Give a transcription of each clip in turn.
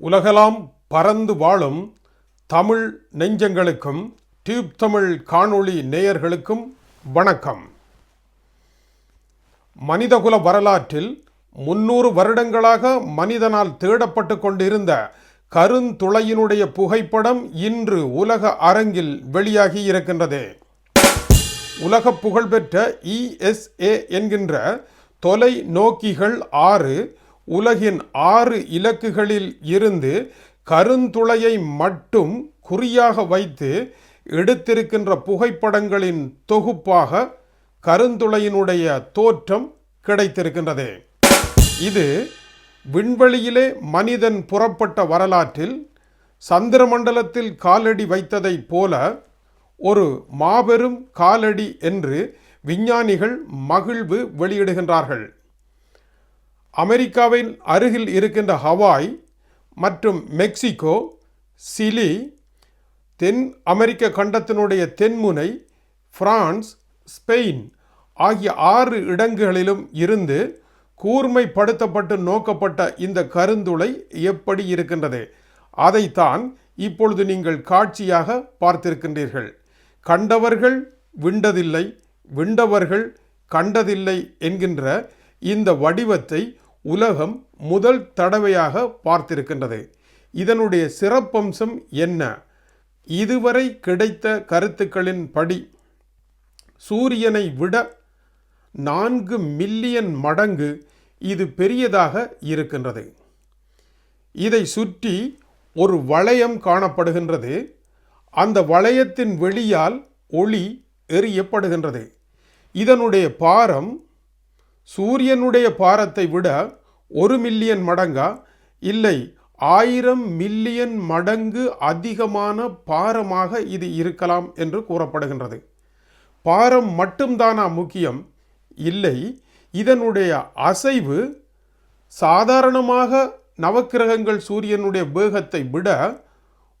உலகலாம் பறந்து வாழும் தமிழ் நெஞ்சங்களுக்கும் டியூப் தமிழ் காணொளி நேயர்களுக்கும் வணக்கம். மனிதகுல வரலாற்றில் முன்னூறு வருடங்களாக மனிதனால் தேடப்பட்டு கொண்டிருந்த கருந்துளையினுடைய புகைப்படம் இன்று உலக அரங்கில் வெளியாகி இருக்கின்றது. உலக புகழ்பெற்ற இஎஸ்ஏ என்கின்ற தொலை நோக்கிகள் ஆறு உலகின் ஆறு இலக்குகளில் இருந்து கருந்துளையை மட்டும் குறியாக வைத்து எடுத்திருக்கின்ற புகைப்படங்களின் தொகுப்பாக கருந்துளையினுடைய தோற்றம் கிடைத்திருக்கின்றது. இது விண்வெளியிலே மனிதன் புறப்பட்ட வரலாற்றில் சந்திரமண்டலத்தில் காலடி வைத்ததைப் போல ஒரு மாபெரும் காலடி என்று விஞ்ஞானிகள் மகிழ்வு வெளியிடுகின்றார்கள். அமெரிக்காவின் அருகில் இருக்கின்ற ஹவாய் மற்றும் மெக்சிகோ சிலி தென் அமெரிக்க கண்டத்தினுடைய தென்முனை பிரான்ஸ் ஸ்பெயின் ஆகிய ஆறு இடங்களிலும் இருந்து கூர்மைப்படுத்தப்பட்டு நோக்கப்பட்ட இந்த கருந்துளை எப்படி இருக்கின்றது? அதைத்தான் இப்பொழுது நீங்கள் காட்சியாக பார்த்திருக்கின்றீர்கள். கண்டவர்கள் விண்டதில்லை விண்டவர்கள் கண்டதில்லை என்கின்ற இந்த வடிவத்தை உலகம் முதல் தடவையாக பார்த்திருக்கின்றது. இதனுடைய சிறப்பம்சம் என்ன? இதுவரை கிடைத்த கருத்துக்களின் படி சூரியனை விட நான்கு மில்லியன் மடங்கு இது பெரியதாக இருக்கின்றது. இதை சுற்றி ஒரு வளையம் காணப்படுகின்றது. அந்த வளையத்தின் வெளியால் ஒளி எறியப்படுகின்றது. இதனுடைய பாரம் சூரியனுடைய பாரத்தை விட ஒரு மில்லியன் மடங்கா? இல்லை ஆயிரம் மில்லியன் மடங்கு அதிகமான பாரமாக இது இருக்கலாம் என்று கூறப்படுகின்றது. பாரம் மட்டும்தானா முக்கியம்? இல்லை இதனுடைய அசைவு சாதாரணமாக நவக்கிரகங்கள் சூரியனுடைய வேகத்தை விட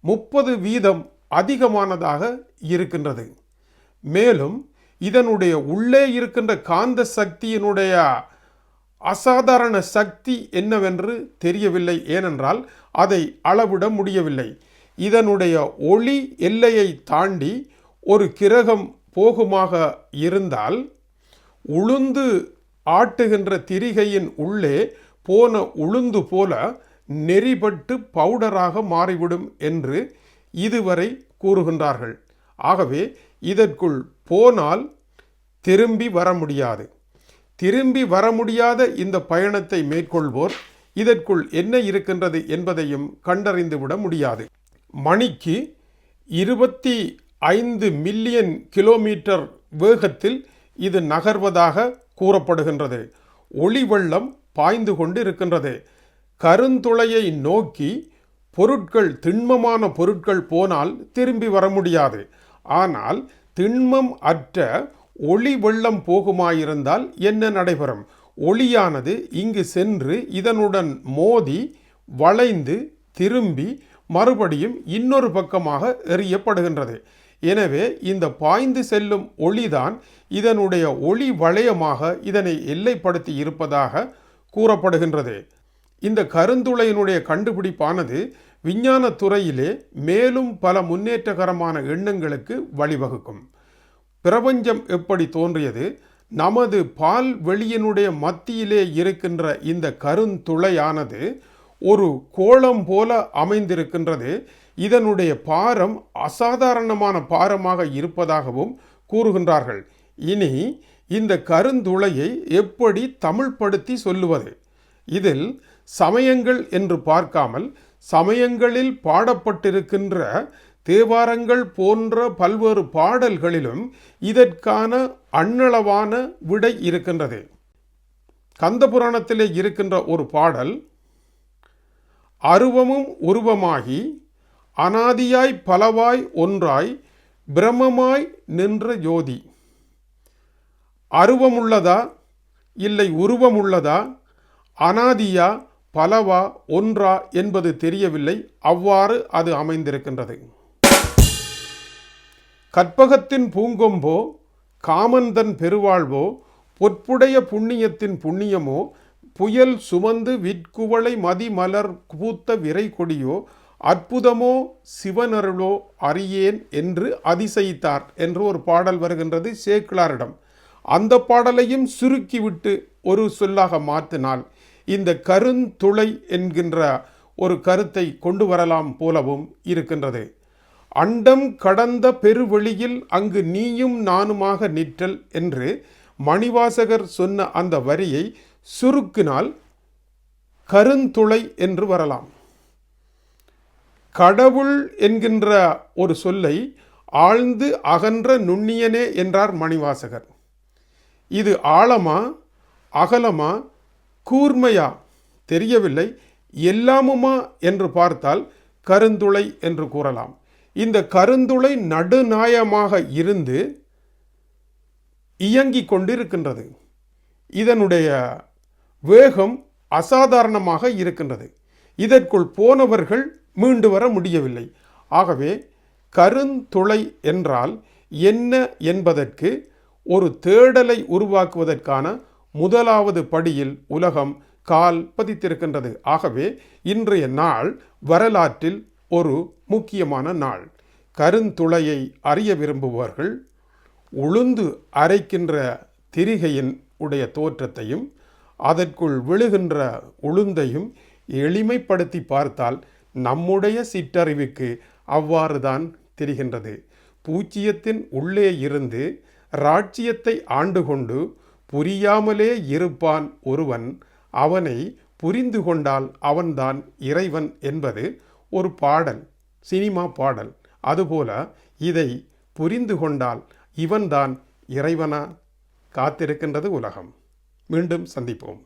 முப்பது வீதம் அதிகமானதாக இருக்கின்றது. மேலும் இதனுடைய உள்ளே இருக்கின்ற காந்த சக்தியினுடைய அசாதாரண சக்தி என்னவென்று தெரியவில்லை ஏனென்றால் அதை அளவிட முடியவில்லை. இதனுடைய ஒளி எல்லையை தாண்டி ஒரு கிரகம் போகுமாக இருந்தால் உளுந்து ஆட்டுகின்ற திரிகையின் உள்ளே போன உளுந்து போல நெறிபட்டு பவுடராக மாறிவிடும் என்று இதுவரை கூறுகின்றார்கள். ஆகவே இதற்குள் போனால் திரும்பி வர முடியாது. திரும்பி வர முடியாத இந்த பயணத்தை மேற்கொள்வோர் இதற்குள் என்ன இருக்கின்றது என்பதையும் கண்டறிந்துவிட முடியாது. மணிக்கு இருபத்தி ஐந்து மில்லியன் கிலோமீட்டர் வேகத்தில் இது நகர்வதாக கூறப்படுகின்றது. ஒளி வெள்ளம் பாய்ந்து கொண்டு இருக்கின்றது கருந்துளையை நோக்கி பொருட்கள் திண்மமான பொருட்கள் போனால் திரும்பி வர முடியாது. ஆனால் திண்மம் அற்ற ஒளி வெள்ளம் போகுமாயிருந்தால் என்ன நடைபெறும்? ஒளியானது இங்கு சென்று இதனுடன் மோதி வளைந்து திரும்பி மறுபடியும் இன்னொரு பக்கமாக எறியப்படுகின்றது. எனவே இந்த பாய்ந்து செல்லும் ஒளிதான் இதனுடைய ஒளி வளையமாக இதனை எல்லைப்படுத்தி இருப்பதாக கூறப்படுகின்றது. இந்த கருந்துளையினுடைய கண்டுபிடிப்பானது விஞ்ஞான துறையிலே மேலும் பல முன்னேற்றகரமான எண்ணங்களுக்கு வழிவகுக்கும். பிரபஞ்சம் எப்படி தோன்றியது? நமது பால் வெளியினுடைய மத்தியிலே இருக்கின்ற இந்த கருந்துளையானது ஒரு கோளம் போல அமைந்திருக்கின்றது. இதனுடைய பாரம் அசாதாரணமான பாரமாக இருப்பதாகவும் கூறுகின்றார்கள். இனி இந்த கருந்துளையை எப்படி தமிழ்படுத்தி சொல்லுவது? இதில் சமயங்கள் என்று பார்க்காமல் சமயங்களில் பாடப்பட்டிருக்கின்ற தேவாரங்கள் போன்ற பல்வேறு பாடல்களிலும் இதற்கான அண்ணளவான விடை இருக்கின்றது. கந்தபுராணத்திலே இருக்கின்ற ஒரு பாடல் அருவமும் உருவமாகி அனாதியாய் பலவாய் ஒன்றாய் பிரமமாய் நின்ற ஜோதி. அருவமுள்ளதா? இல்லை உருவமுள்ளதா? அனாதியா பலவா ஒன்றா என்பது தெரியவில்லை. அவ்வாறு அது அமைந்திருக்கின்றது. கற்பகத்தின் பூங்கொம்போ காமந்தன் பெருவாழ்வோ பொற்புடைய புண்ணியத்தின் புண்ணியமோ புயல் சுமந்து விற்குவளை மதிமலர் பூத்த விரை கொடியோ அற்புதமோ சிவனருளோ அறியேன் என்று அதிசயித்தார் என்று ஒரு பாடல் வருகின்றது சேக்கிழாரிடம். அந்த பாடலையும் சுருக்கிவிட்டு ஒரு சொல்லாக மாற்றினால் இந்த கருந்துளை என்கின்ற ஒரு கருத்தை கொண்டு வரலாம் போலவும் இருக்கின்றது. அண்டம் கடந்த பெருவெளியில் அங்கு நீயும் நானுமாக நிற்றல் என்று மணிவாசகர் சொன்ன அந்த வரியை சுருக்கினால் கருந்துளை என்று வரலாம். கடவுள் என்கின்ற ஒரு சொல்லை ஆழ்ந்து அகன்ற நுண்ணியனே என்றார் மணிவாசகர். இது ஆழமா அகலமா கூர்மையா தெரியவில்லை எல்லாமுமா என்று பார்த்தால் கருந்துளை என்று கூறலாம். இந்த கருந்துளை நடுநாயமாக இருந்து இயங்கிக் கொண்டிருக்கின்றது. இதனுடைய வேகம் அசாதாரணமாக இருக்கின்றது. இதற்குள் போனவர்கள் மீண்டு வர முடியவில்லை. ஆகவே கருந்துளை என்றால் என்ன என்பதற்கு ஒரு தேடலை உருவாக்குவதற்கான முதலாவது படியில் உலகம் கால் பதித்திருக்கின்றது. ஆகவே இன்றைய நாள் வரலாற்றில் ஒரு முக்கியமான நாள். கருந்துளையை அறிய விரும்புபவர்கள் உளுந்து அரைக்கின்ற திரிகையின் உடைய தோற்றத்தையும் அதற்குள் விழுகின்ற உளுந்தையும் எளிமைப்படுத்தி பார்த்தால் நம்முடைய சிற்றறிவுக்கு அவ்வாறு தான் தெரிகின்றது. பூச்சியத்தின் உள்ளே இருந்து ராட்சியத்தை ஆண்டு கொண்டு புரியாமலே இருப்பான் ஒருவன் அவனை புரிந்து கொண்டால் அவன்தான் இறைவன் என்பது ஒரு பாடல் சினிமா பாடல். அதுபோல இதை புரிந்து கொண்டால் இவன்தான் இறைவனா காத்திருக்கின்றது உலகம். மீண்டும் சந்திப்போம்.